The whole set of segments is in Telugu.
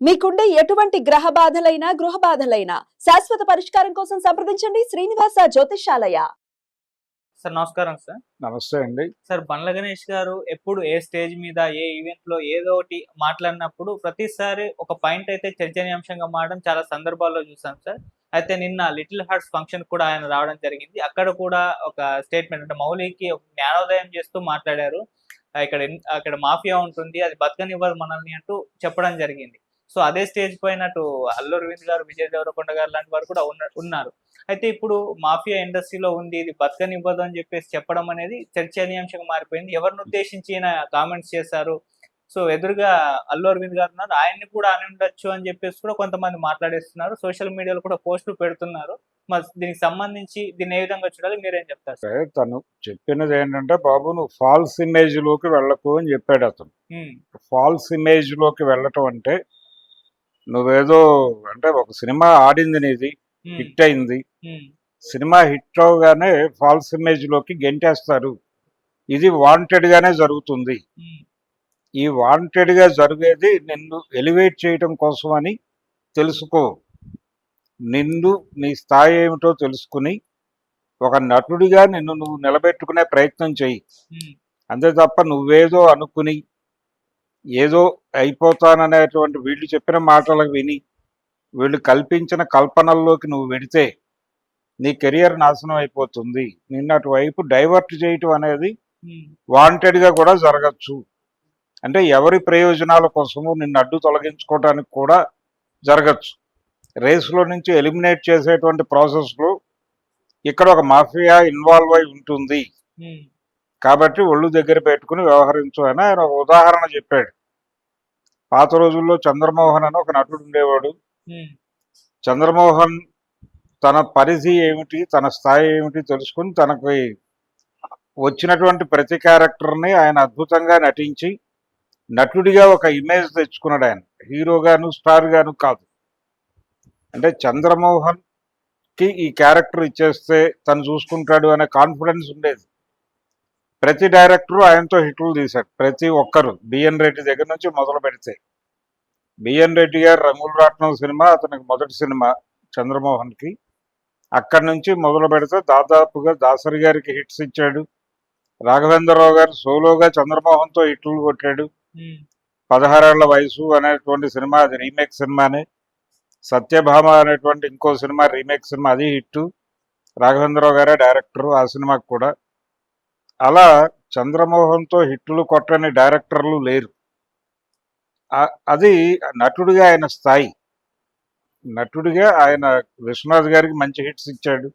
మీకుండే ఎటువంటి గ్రహ బాధలైనా గృహ బాధలైనా శాశ్వత పరిష్కారం కోసం సంప్రదించండి శ్రీనివాస జ్యోతిషాలయ సార్ నమస్కారం సార్. నమస్తే అండి. సార్ బండ్ల గణేష్ గారు ఎప్పుడు ఏ స్టేజ్ మీద ఏ ఈవెంట్లో ఏదో ఒకటి మాట్లాడినప్పుడు ప్రతిసారి ఒక పాయింట్ అయితే చర్చనీయాంశంగా మారడం చాలా సందర్భాల్లో చూసాం సార్. అయితే నిన్న లిటిల్ హార్ట్స్ ఫంక్షన్ కూడా ఆయన రావడం జరిగింది. అక్కడ కూడా ఒక స్టేట్మెంట్ అంటే మౌలికి ఒక జ్ఞానోదయం చేస్తూ మాట్లాడారు. ఇక్కడ అక్కడ మాఫియా ఉంటుంది అది బతకనివ్వదు మనల్ని అంటూ చెప్పడం జరిగింది. సో అదే స్టేజ్ పైన అటు అల్లు అరవింద్ గారు విజయ్ దేవరకొండ గారు లాంటి వారు కూడా ఉన్న- ఉన్నారు. అయితే ఇప్పుడు మాఫియా ఇండస్ట్రీలో ఉంది ఇది బతకనివ్వదు అని చెప్పేసి చెప్పడం అనేది చర్చనీయాంశంగా మారిపోయింది. ఎవరిని ఉద్దేశించి ఈయన కామెంట్స్ చేశారు? సో ఎదురుగా అల్లు అరవింద్ గారు ఉన్నారు. ఆయన్ని కూడా అని ఉండొచ్చు అని చెప్పేసి కూడా కొంతమంది మాట్లాడేస్తున్నారు. సోషల్ మీడియాలో కూడా పోస్టులు పెడుతున్నారు. మరి దీనికి సంబంధించి దీన్ని ఏ విధంగా చూడాలి? మీరేం చెప్తారు? తను చెప్పినది ఏంటంటే బాబు నువ్వు ఫాల్స్ ఇమేజ్లోకి వెళ్ళకు అని చెప్పాడు అతను. ఫాల్స్ ఇమేజ్లోకి వెళ్ళటం అంటే నువ్వేదో అంటే ఒక సినిమా ఆడింది నీది హిట్ అయింది. సినిమా హిట్ అవగానే ఫాల్స్ ఇమేజ్లోకి గెంటేస్తారు. ఇది వాంటెడ్ గానే జరుగుతుంది. ఈ వాంటెడ్గా జరిగేది నిన్ను ఎలివేట్ చేయటం కోసమని తెలుసుకో. నిన్ను నీ స్థాయి ఏమిటో తెలుసుకుని ఒక నటుడిగా నిన్ను నువ్వు నిలబెట్టుకునే ప్రయత్నం చెయ్యి ఉమ్, అంతే తప్ప నువ్వేదో అనుకుని ఏదో అయిపోతాననేటువంటి వీళ్ళు చెప్పిన మాటలకు విని వీళ్ళు కల్పించిన కల్పనల్లోకి నువ్వు వెడితే నీ కెరియర్ నాశనం అయిపోతుంది. నిన్ను అటువైపు డైవర్ట్ చేయటం అనేది వాంటెడ్గా కూడా జరగచ్చు. అంటే ఎవరి ప్రయోజనాల కోసము నిన్ను అడ్డు తొలగించుకోవడానికి కూడా జరగచ్చు. రేసులో నుంచి ఎలిమినేట్ చేసేటువంటి ప్రాసెస్లో ఇక్కడ ఒక మాఫియా ఇన్వాల్వ్ అయి ఉంటుంది. కాబట్టి ఒళ్ళు దగ్గర పెట్టుకుని వ్యవహరించు అని ఆయన ఒక ఉదాహరణ చెప్పాడు. పాత రోజుల్లో చంద్రమోహన్ అని ఒక నటుడు ఉండేవాడు. చంద్రమోహన్ తన పరిధి ఏమిటి తన స్థాయి ఏమిటి తెలుసుకుని తనకి వచ్చినటువంటి ప్రతి క్యారెక్టర్ని ఆయన అద్భుతంగా నటించి నటుడిగా ఒక ఇమేజ్ తెచ్చుకున్నాడు ఆయన. హీరోగాను స్టార్ గాను కాదు. అంటే చంద్రమోహన్కి ఈ క్యారెక్టర్ ఇచ్చేస్తే తను చూసుకుంటాడు అనే కాన్ఫిడెన్స్ ఉండేది. ప్రతి డైరెక్టరు ఆయనతో హిట్లు తీశాడు ప్రతి ఒక్కరు. బిఎన్ రెడ్డి దగ్గర నుంచి మొదలు పెడితే. బిఎన్ రెడ్డి గారు రంగుల రాట్నం సినిమా అతనికి మొదటి సినిమా చంద్రమోహన్కి. అక్కడి నుంచి మొదలు పెడితే దాదాపుగా దాసరి గారికి హిట్స్ ఇచ్చాడు. రాఘవేంద్రరావు గారు సోలోగా చంద్రమోహన్తో హిట్లు కొట్టాడు. పదహారేళ్ళ వయసు అనేటువంటి సినిమా అది రీమేక్ సినిమానే. సత్యభామ అనేటువంటి ఇంకో సినిమా రీమేక్ సినిమా అది హిట్ రాఘవేంద్రరావు గారే డైరెక్టర్ ఆ సినిమాకి కూడా. అలా చంద్రమోహన్తో హిట్లు కొట్టని డైరెక్టర్లు లేరు. అది నటుడిగా ఆయన స్థాయి. నటుడిగా ఆయన విశ్వనాథ్ గారికి మంచి హిట్స్ ఇచ్చాడు.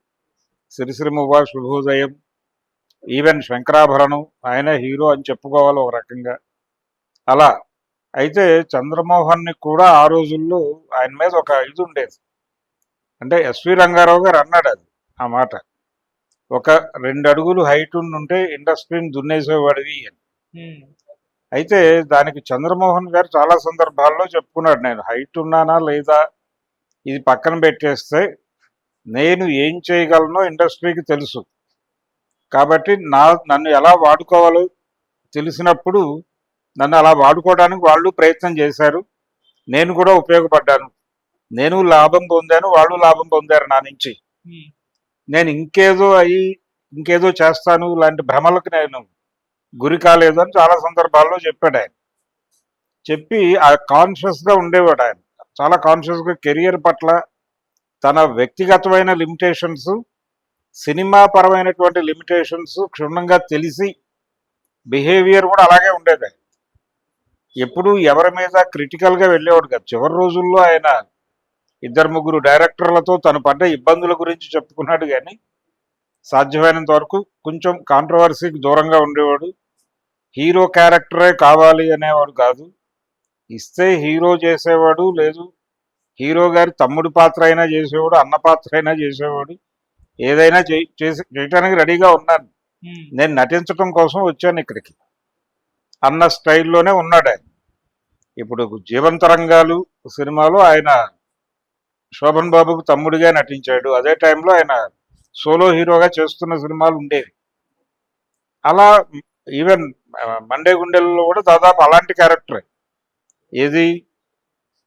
సిరిసిరిమువ్వ శుభోదయం ఈవెన్ శంకరాభరణం ఆయన హీరో అని చెప్పుకోవాలి ఒక రకంగా. అలా. అయితే చంద్రమోహన్ని కూడా ఆ రోజుల్లో ఆయన మీద ఒక ఇది ఉండేది. అంటే ఎస్వి రంగారావు గారు అన్నాడు అది ఆ మాట. ఒక రెండు అడుగులు హైట్ ఉంటే ఇండస్ట్రీని దున్నేసేవాడివి అని. అయితే దానికి చంద్రమోహన్ గారు చాలా సందర్భాల్లో చెప్పుకున్నాడు నేను హైట్ ఉన్నానా లేదా? ఇది పక్కన పెట్టేస్తే నేను ఏం చేయగలనో ఇండస్ట్రీకి తెలుసు. కాబట్టి నా నన్ను ఎలా వాడుకోవాలో తెలిసినప్పుడు నన్ను అలా వాడుకోవడానికి వాళ్ళు ప్రయత్నం చేశారు. నేను కూడా ఉపయోగపడ్డాను. నేను లాభం పొందాను వాళ్ళు లాభం పొందారు నా నుంచి. నేను ఇంకేదో అయ్యి ఇంకేదో చేస్తాను లాంటి భ్రమలకు నేను గురి కాలేదు అని చాలా సందర్భాల్లో చెప్పాడు ఆయన. చెప్పి ఆ కాన్షియస్గా ఉండేవాడు ఆయన. చాలా కాన్షియస్గా కెరియర్ పట్ల తన వ్యక్తిగతమైన లిమిటేషన్స్ సినిమా పరమైనటువంటి లిమిటేషన్స్ క్షుణ్ణంగా తెలిసి బిహేవియర్ కూడా అలాగే ఉండేది ఎప్పుడు ఎవరి మీద క్రిటికల్గా వెళ్ళేవాడు కాదు. చివరి రోజుల్లో ఆయన ఇద్దరు ముగ్గురు డైరెక్టర్లతో తను పడ్డ ఇబ్బందుల గురించి చెప్పుకున్నాడు కానీ సాధ్యమైనంత వరకు కొంచెం కాంట్రవర్సీకి దూరంగా ఉండేవాడు. హీరో క్యారెక్టరే కావాలి అనేవాడు కాదు. ఇస్తే హీరో చేసేవాడు లేదు. హీరో గారి తమ్ముడి పాత్ర అయినా చేసేవాడు అన్న పాత్ర అయినా చేసేవాడు. ఏదైనా చేయటానికి రెడీగా ఉన్నాను నేను నటించడం కోసం వచ్చాను ఇక్కడికి. అన్న స్టైల్లోనే ఉన్నాడు ఆయన ఇప్పుడు జీవంతరంగాలు సినిమాలో ఆయన శోభన్ బాబుకు తమ్ముడిగా నటించాడు. అదే టైంలో ఆయన సోలో హీరోగా చేస్తున్న సినిమాలు ఉండేవి. అలా ఈవెన్ మండే గుండెల్లో కూడా దాదాపు అలాంటి క్యారెక్టరే. ఏది?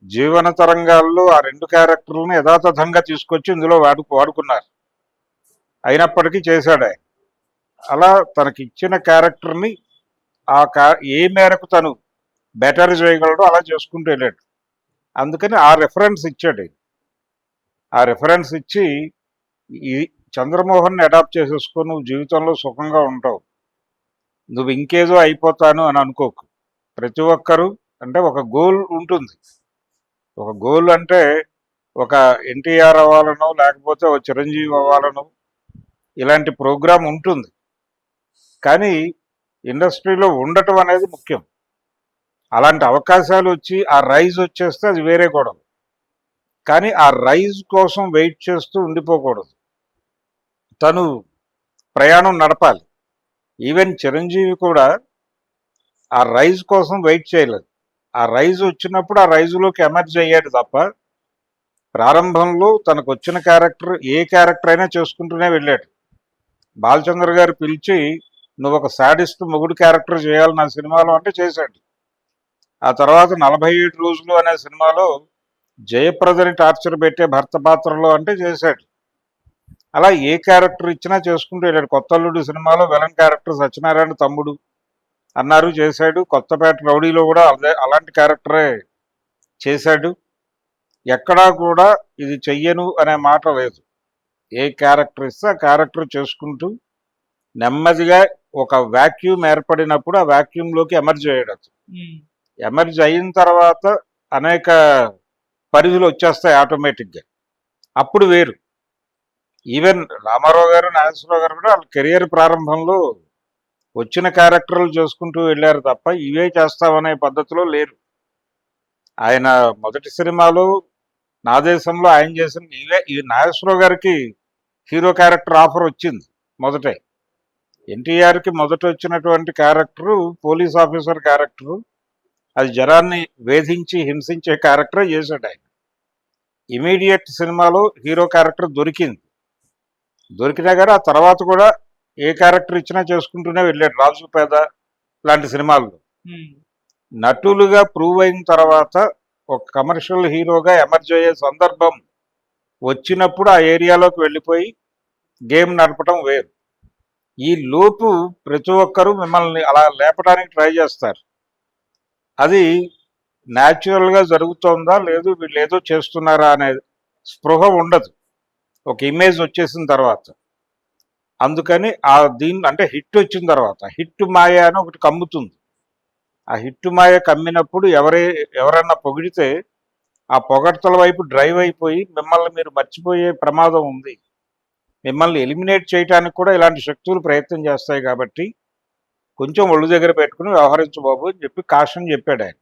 జీవన తరంగాల్లో ఆ రెండు క్యారెక్టర్లను యథాతథంగా తీసుకొచ్చి ఇందులో వాడు వాడుకున్నారు. అయినప్పటికీ చేశాడు. ఆయన అలా తనకి ఇచ్చిన క్యారెక్టర్ని ఆ ఏ మేరకు తను బెటర్ చేయగలడో అలా చేసుకుంటూ వెళ్ళాడు. అందుకని ఆ రెఫరెన్స్ ఇచ్చాడు ఆయన. ఆ రిఫరెన్స్ ఇచ్చి ఈ చంద్రమోహన్ని అడాప్ట్ చేసేసుకో నువ్వు జీవితంలో సుఖంగా ఉంటావు. నువ్వు ఇంకేదో అయిపోతాను అని అనుకోకు. ప్రతి ఒక్కరూ అంటే ఒక గోల్ ఉంటుంది. ఒక గోల్ అంటే ఒక ఎన్టీఆర్ అవ్వాలనో లేకపోతే ఒక చిరంజీవి అవ్వాలనో ఇలాంటి ప్రోగ్రాం ఉంటుంది. కానీ ఇండస్ట్రీలో ఉండటం అనేది ముఖ్యం. అలాంటి అవకాశాలు వచ్చి ఆ రైజ్ వచ్చేస్తే అది వేరే గొడవ. కానీ ఆ రైజ్ కోసం వెయిట్ చేస్తూ ఉండిపోకూడదు. తను ప్రయాణం నడపాలి. ఈవెన్ చిరంజీవి కూడా ఆ రైజ్ కోసం వెయిట్ చేయలేదు. ఆ రైజ్ వచ్చినప్పుడు ఆ రైజులోకి ఎమర్జ్ అయ్యాడు తప్ప ప్రారంభంలో తనకు వచ్చిన క్యారెక్టర్ ఏ క్యారెక్టర్ అయినా చేసుకుంటూనే వెళ్ళాడు. బాలచంద్ర గారు పిలిచి నువ్వు ఒక సాడిస్ట్ మొగుడు క్యారెక్టర్ చేయాలి నా సినిమాలో అంటే చేశాడు. ఆ తర్వాత నలభై ఏడు రోజులు అనే సినిమాలో జయప్రదని టార్చర్ పెట్టే భర్త పాత్రలో అంటే చేశాడు. అలా ఏ క్యారెక్టర్ ఇచ్చినా చేసుకుంటూ వెళ్ళాడు. కొత్తల్లుడు సినిమాలో విలన్ క్యారెక్టర్ సత్యనారాయణ తమ్ముడు అన్నారు చేశాడు. కొత్తపేట రౌడీలో కూడా అదే అలాంటి క్యారెక్టరే చేశాడు. ఎక్కడా కూడా ఇది చెయ్యను అనే మాట లేదు. ఏ క్యారెక్టర్ ఇస్తే ఆ క్యారెక్టర్ చేసుకుంటూ నెమ్మదిగా ఒక వాక్యూమ్ ఏర్పడినప్పుడు ఆ వాక్యూమ్లోకి ఎమర్జ్ అయ్యాడు అతను. ఎమర్జ్ అయిన తర్వాత అనేక పరిధులు వచ్చేస్తాయి ఆటోమేటిక్గా అప్పుడు వేరు. ఈవెన్ రామారావు గారు నాగేశ్వరరావు గారు కూడా వాళ్ళ కెరియర్ ప్రారంభంలో వచ్చిన క్యారెక్టర్లు చేసుకుంటూ వెళ్ళారు తప్ప ఇవే చేస్తామనే పద్ధతిలో లేరు. ఆయన మొదటి సినిమాలో నా దేశంలో ఆయన చేసిన ఇవే ఈ నాగేశ్వరరావు గారికి హీరో క్యారెక్టర్ ఆఫర్ వచ్చింది మొదటే. ఎన్టీఆర్కి మొదట వచ్చినటువంటి క్యారెక్టరు పోలీస్ ఆఫీసర్ క్యారెక్టరు అది జనాన్ని వేధించి హింసించే క్యారెక్టర్ చేశాడు ఆయన. ఇమీడియట్ సినిమాలో హీరో క్యారెక్టర్ దొరికింది. దొరికినా కానీ ఆ తర్వాత కూడా ఏ క్యారెక్టర్ ఇచ్చినా చేసుకుంటూనే వెళ్ళాడు రాజు పేద లాంటి సినిమాల్లో. నటులుగా ప్రూవ్ అయిన తర్వాత ఒక కమర్షియల్ హీరోగా ఎమర్జ్ అయ్యే సందర్భం వచ్చినప్పుడు ఆ ఏరియాలోకి వెళ్ళిపోయి గేమ్ నడపడం వేరు. ఈ లోపు ప్రతి ఒక్కరూ మిమ్మల్ని అలా లేపడానికి ట్రై చేస్తారు. అది న్యాచురల్గా జరుగుతోందా? లేదు వీళ్ళు ఏదో చేస్తున్నారా అనే స్పృహ ఉండదు. ఒక ఇమేజ్ వచ్చేసిన తర్వాత. అందుకని ఆ దీని అంటే హిట్ వచ్చిన తర్వాత హిట్ మాయ అని ఒకటి కమ్ముతుంది. ఆ హిట్ మాయ కమ్మినప్పుడు ఎవరే ఎవరన్నా పొగిడితే ఆ పొగడ్తల వైపు డ్రైవ్ అయిపోయి మిమ్మల్ని మీరు మర్చిపోయే ప్రమాదం ఉంది. మిమ్మల్ని ఎలిమినేట్ చేయడానికి కూడా ఇలాంటి శక్తులు ప్రయత్నం చేస్తాయి కాబట్టి కొంచెం ఒళ్ళు దగ్గర పెట్టుకుని వ్యవహరించు బాబు అని చెప్పి కాషన్ చెప్పాడు ఆయన.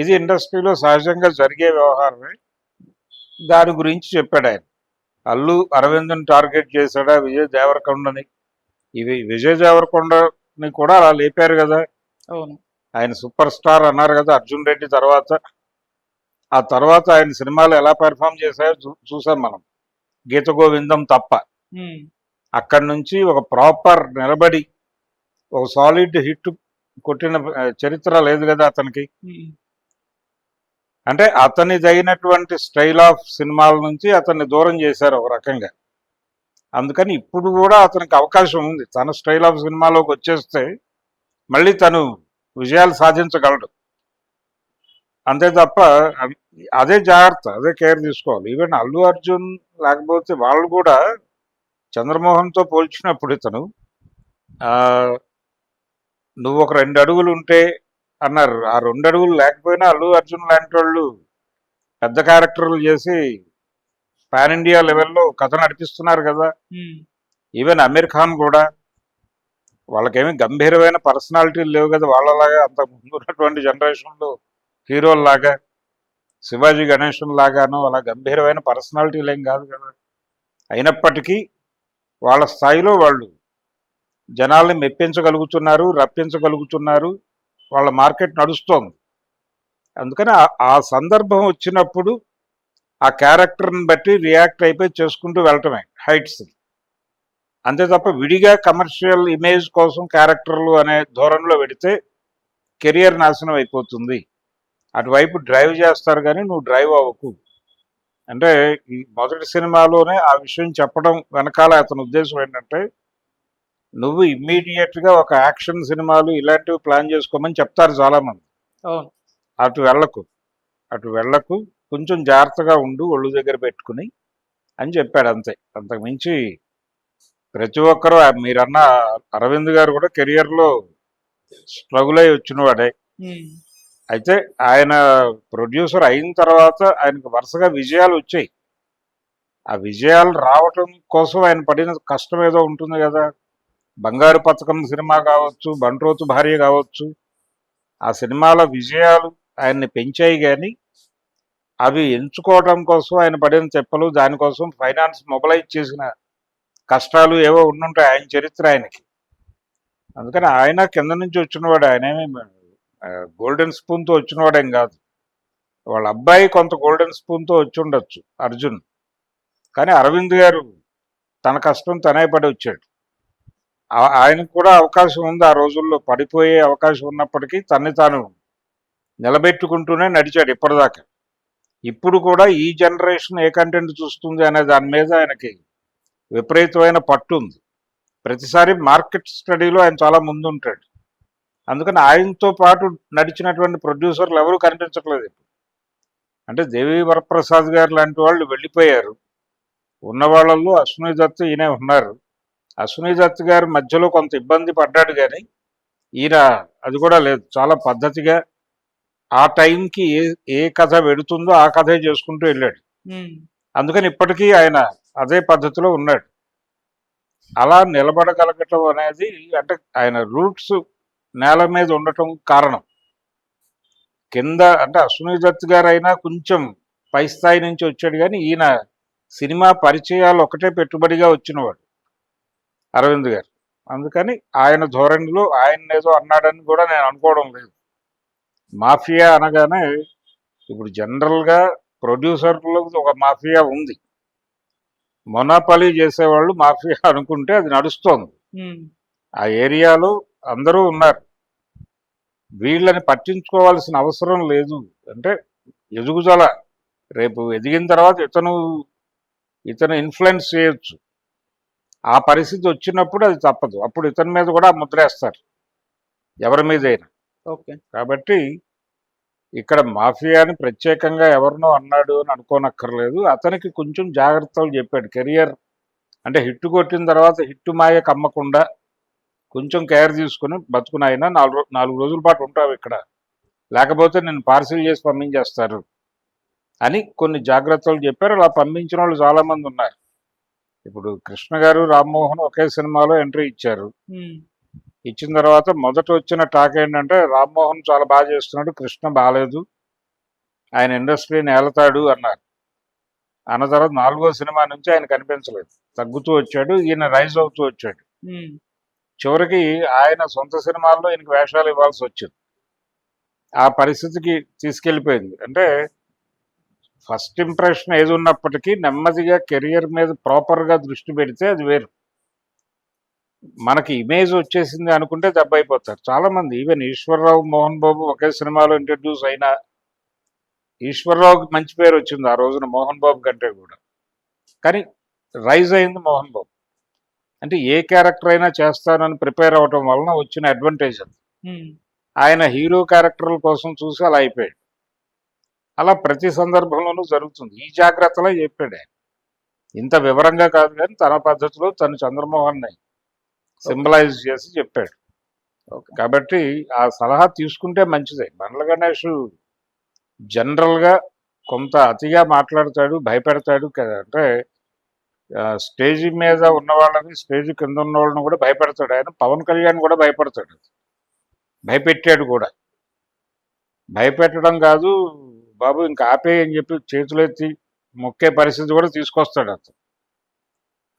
ఇది ఇండస్ట్రీలో సహజంగా జరిగే వ్యవహారమే. దాని గురించి చెప్పాడు ఆయన. అల్లు అరవింద్ని టార్గెట్ చేశాడా విజయ్ దేవరకొండని? ఇవి విజయ్ దేవరకొండని కూడా అలా లేపారు కదా. ఆయన సూపర్ స్టార్ అన్నారు కదా అర్జున్ రెడ్డి తర్వాత. ఆ తర్వాత ఆయన సినిమాలు ఎలా పెర్ఫామ్ చేశాయో చూసాం మనం. గీత గోవిందం తప్ప. అక్కడి నుంచి ఒక ప్రాపర్ నిలబడి ఒక సాలిడ్ హిట్ కొట్టిన చరిత్ర లేదు కదా అతనికి. అంటే అతనిదైనటువంటి స్టైల్ ఆఫ్ సినిమాల నుంచి అతన్ని దూరం చేశారు ఒక రకంగా. అందుకని ఇప్పుడు కూడా అతనికి అవకాశం ఉంది. తన స్టైల్ ఆఫ్ సినిమాలోకి వచ్చేస్తే మళ్ళీ తను విజయాలు సాధించగలడు. అంతే తప్ప అదే జాగ్రత్త అదే కేర్ తీసుకోవాలి. ఈవెన్ అల్లు అర్జున్ లేకపోతే వాళ్ళు కూడా చంద్రమోహన్తో పోల్చినప్పుడు ఇతను నువ్వు ఒక రెండు అడుగులు ఉంటే అన్నారు. ఆ రెండు అడుగులు లేకపోయినా అల్లు అర్జున్ లాంటి వాళ్ళు పెద్ద క్యారెక్టర్లు చేసి పాన్ ఇండియా లెవెల్లో కథ నడిపిస్తున్నారు కదా. ఈవెన్ అమీర్ ఖాన్ కూడా. వాళ్ళకేమీ గంభీరమైన పర్సనాలిటీలు లేవు కదా. వాళ్ళలాగా అంత ముందు ఉన్నటువంటి జనరేషన్లో హీరోల్లాగా శివాజీ గణేశన్ లాగాను అలా గంభీరమైన పర్సనాలిటీలు ఏం కాదు కదా. అయినప్పటికీ వాళ్ళ స్థాయిలో వాళ్ళు జనాల్ని మెప్పించగలుగుతున్నారు రప్పించగలుగుతున్నారు. వాళ్ళ మార్కెట్ నడుస్తోంది. అందుకని ఆ- సందర్భం వచ్చినప్పుడు ఆ క్యారెక్టర్ని బట్టి రియాక్ట్ అయిపోయి చేసుకుంటూ వెళ్ళటమే హైట్స్. అంతే తప్ప విడిగా కమర్షియల్ ఇమేజ్ కోసం క్యారెక్టర్లు అనే ధోరణిలో పెడితే కెరియర్ నాశనం అయిపోతుంది. అటువైపు డ్రైవ్ చేస్తారు కానీ నువ్వు డ్రైవ్ అవ్వకు. అంటే ఈ మొదటి సినిమాలోనే ఆ విషయం చెప్పడం వెనకాల అతని ఉద్దేశం ఏంటంటే నువ్వు ఇమ్మీడియట్గా ఒక యాక్షన్ సినిమాలు ఇలాంటివి ప్లాన్ చేసుకోమని చెప్తారు చాలా మంది అవును. అటు వెళ్ళకు. అటు వెళ్ళకు. కొంచెం జాగ్రత్తగా ఉండు ఒళ్ళు దగ్గర పెట్టుకుని అని చెప్పాడు అంతే. అంతకు మించి ప్రతి ఒక్కరూ మీరన్న అరవింద్ గారు కూడా కెరియర్లో స్ట్రగుల్ అయి వచ్చినవాడే. అయితే ఆయన ప్రొడ్యూసర్ అయిన తర్వాత ఆయనకు వరుసగా విజయాలు వచ్చాయి. ఆ విజయాలు రావటం కోసం ఆయన పడిన కష్టం ఏదో ఉంటుంది కదా. బంగారు పథకం సినిమా కావచ్చు బంట్రోతు భార్య కావచ్చు ఆ సినిమాల విజయాలు ఆయన్ని పెంచాయి కానీ అవి ఎంచుకోవడం కోసం ఆయన పడిన చెప్పలు దానికోసం ఫైనాన్స్ మొబలైజ్ చేసిన కష్టాలు ఏవో ఉండుంటాయి ఆయన చరిత్ర ఆయనకి. అందుకని ఆయన కింద నుంచి వచ్చినవాడు ఆయనేమి గోల్డెన్ స్పూన్తో వచ్చినవాడేం కాదు. వాళ్ళ అబ్బాయి కొంత గోల్డెన్ స్పూన్తో వచ్చి ఉండొచ్చు అర్జున్. కానీ అరవింద్ గారు తన కష్టం తనే పడి వచ్చాడు. ఆయనకు కూడా అవకాశం ఉంది. ఆ రోజుల్లో పడిపోయే అవకాశం ఉన్నప్పటికీ తన్ని తాను నిలబెట్టుకుంటూనే నడిచాడు ఇప్పటిదాకా. ఇప్పుడు కూడా ఈ జనరేషన్ ఏ కంటెంట్ చూస్తుంది అనే దాని మీద ఆయనకి విపరీతమైన పట్టు ఉంది. ప్రతిసారి మార్కెట్ స్టడీలో ఆయన చాలా ముందు ఉంటాడు అందుకని ఆయనతో పాటు నడిచినటువంటి ప్రొడ్యూసర్లు ఎవరూ కనిపించట్లేదు ఇప్పుడు. అంటే దేవి వరప్రసాద్ గారు లాంటి వాళ్ళు వెళ్ళిపోయారు. ఉన్న వాళ్ళల్లో అశ్విని దత్ ఈయనే ఉన్నారు. అశ్విని దత్ గారు మధ్యలో కొంత ఇబ్బంది పడ్డాడు కానీ ఈయన అది కూడా లేదు. చాలా పద్ధతిగా ఆ టైంకి ఏ ఏ కథ వెడుతుందో ఆ కథే చేసుకుంటూ వెళ్ళాడు. అందుకని ఇప్పటికీ ఆయన అదే పద్ధతిలో ఉన్నాడు. అలా నిలబడగలగటం అనేది అంటే ఆయన రూట్స్ నేల మీద ఉండటం కారణం. కింద అంటే అశ్విని దత్ గారు అయినా కొంచెం పై స్థాయి నుంచి వచ్చాడు కానీ ఈయన సినిమా పరిచయాలు ఒకటే పెట్టుబడిగా వచ్చినవాడు. అరవింద్ గారు. అందుకని ఆయన ధోరణిలో ఆయన ఏదో అన్నాడని కూడా నేను అనుకోవడం లేదు. మాఫియా అనగానే ఇప్పుడు జనరల్గా ప్రొడ్యూసర్లో ఒక మాఫియా ఉంది. మొనాపలి చేసేవాళ్ళు మాఫియా అనుకుంటే అది నడుస్తోంది. ఆ ఏరియాలో అందరూ ఉన్నారు. వీళ్ళని పట్టించుకోవాల్సిన అవసరం లేదు. అంటే ఎదుగుదల రేపు ఎదిగిన తర్వాత ఇతను ఇతను ఇన్ఫ్లుయెన్స్ చేయొచ్చు. ఆ పరిస్థితి వచ్చినప్పుడు అది తప్పదు. అప్పుడు ఇతని మీద కూడా ముద్రేస్తారు. ఎవరి మీదైనా. ఓకే. కాబట్టి ఇక్కడ మాఫియాని ప్రత్యేకంగా ఎవరినో అన్నాడు అని అనుకోనక్కర్లేదు. అతనికి కొంచెం జాగ్రత్తలు చెప్పాడు. కెరియర్ అంటే హిట్ కొట్టిన తర్వాత హిట్ మాయ కమ్మకుండా కొంచెం కేర్ తీసుకుని బతుకునైనా నాలుగు నాలుగు రోజుల పాటు ఉంటావు ఇక్కడ. లేకపోతే నేను పార్సిల్ చేసి పంపించేస్తారు అని కొన్ని జాగ్రత్తలు చెప్పారు. అలా పంపించిన వాళ్ళు చాలా మంది ఉన్నారు. ఇప్పుడు కృష్ణ గారు రామ్మోహన్ ఒకే సినిమాలో ఎంట్రీ ఇచ్చారు. ఇచ్చిన తర్వాత మొదట వచ్చిన టాక్ ఏంటంటే రామ్మోహన్ చాలా బాగా చేస్తున్నాడు కృష్ణ బాగాలేదు ఆయన ఇండస్ట్రీని ఏలతాడు అన్నారు. అన్న తర్వాత నాలుగో సినిమా నుంచి ఆయన కనిపించలేదు. తగ్గుతూ వచ్చాడు ఈయన రైజ్ అవుతూ వచ్చాడు. చివరికి ఆయన సొంత సినిమాల్లో ఈయనకి వేషాలు ఇవ్వాల్సి వచ్చింది. ఆ పరిస్థితికి తీసుకెళ్ళిపోయింది. అంటే ఫస్ట్ ఇంప్రెషన్ ఏది ఉన్నప్పటికీ నెమ్మదిగా కెరియర్ మీద ప్రాపర్గా దృష్టి పెడితే అది వేరు. మనకి ఇమేజ్ వచ్చేసింది అనుకుంటే దెబ్బ అయిపోతారు. చాలా మంది ఈవెన్ ఈశ్వరరావు మోహన్ బాబు ఒకే సినిమాలో ఇంట్రడ్యూస్ అయినా ఈశ్వరరావుకి మంచి పేరు వచ్చింది ఆ రోజున మోహన్ బాబు కంటే కూడా. కానీ రైజ్ అయింది మోహన్ బాబు. అంటే ఏ క్యారెక్టర్ అయినా చేస్తానని ప్రిపేర్ అవ్వటం వలన వచ్చిన అడ్వాంటేజ్ అది. ఆయన హీరో క్యారెక్టర్ల కోసం చూసి అలా అయిపోయాడు. అలా ప్రతి సందర్భంలోనూ జరుగుతుంది. ఈ జాగ్రత్తలో చెప్పాడు ఆయన. ఇంత వివరంగా కాదు కానీ తన పద్ధతిలో తను చంద్రమోహన్ని సింబలైజ్ చేసి చెప్పాడు. కాబట్టి ఆ సలహా తీసుకుంటే మంచిదే. బండ్ల గణేష్ జనరల్గా కొంత అతిగా మాట్లాడతాడు భయపెడతాడు కదా అంటే స్టేజ్ మీద ఉన్న వాళ్ళని స్టేజ్ కింద ఉన్న వాళ్ళని కూడా భయపెడతాడు. ఆయన పవన్ కళ్యాణ్ కూడా భయపడతాడు. భయపెట్టాడు కూడా. భయపెట్టడం కాదు బాబు ఇంకా ఆపే అని చెప్పి చేతులెత్తి మొక్కే పరిస్థితి కూడా తీసుకొస్తాడు అతను.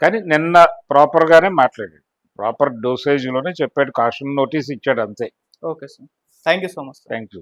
కానీ నిన్న ప్రాపర్గానే మాట్లాడాడు. ప్రాపర్ డోసేజ్లోనే చెప్పాడు కాషన్ నోటీస్ ఇచ్చాడు అంతే. Okay sir thank you so much thank you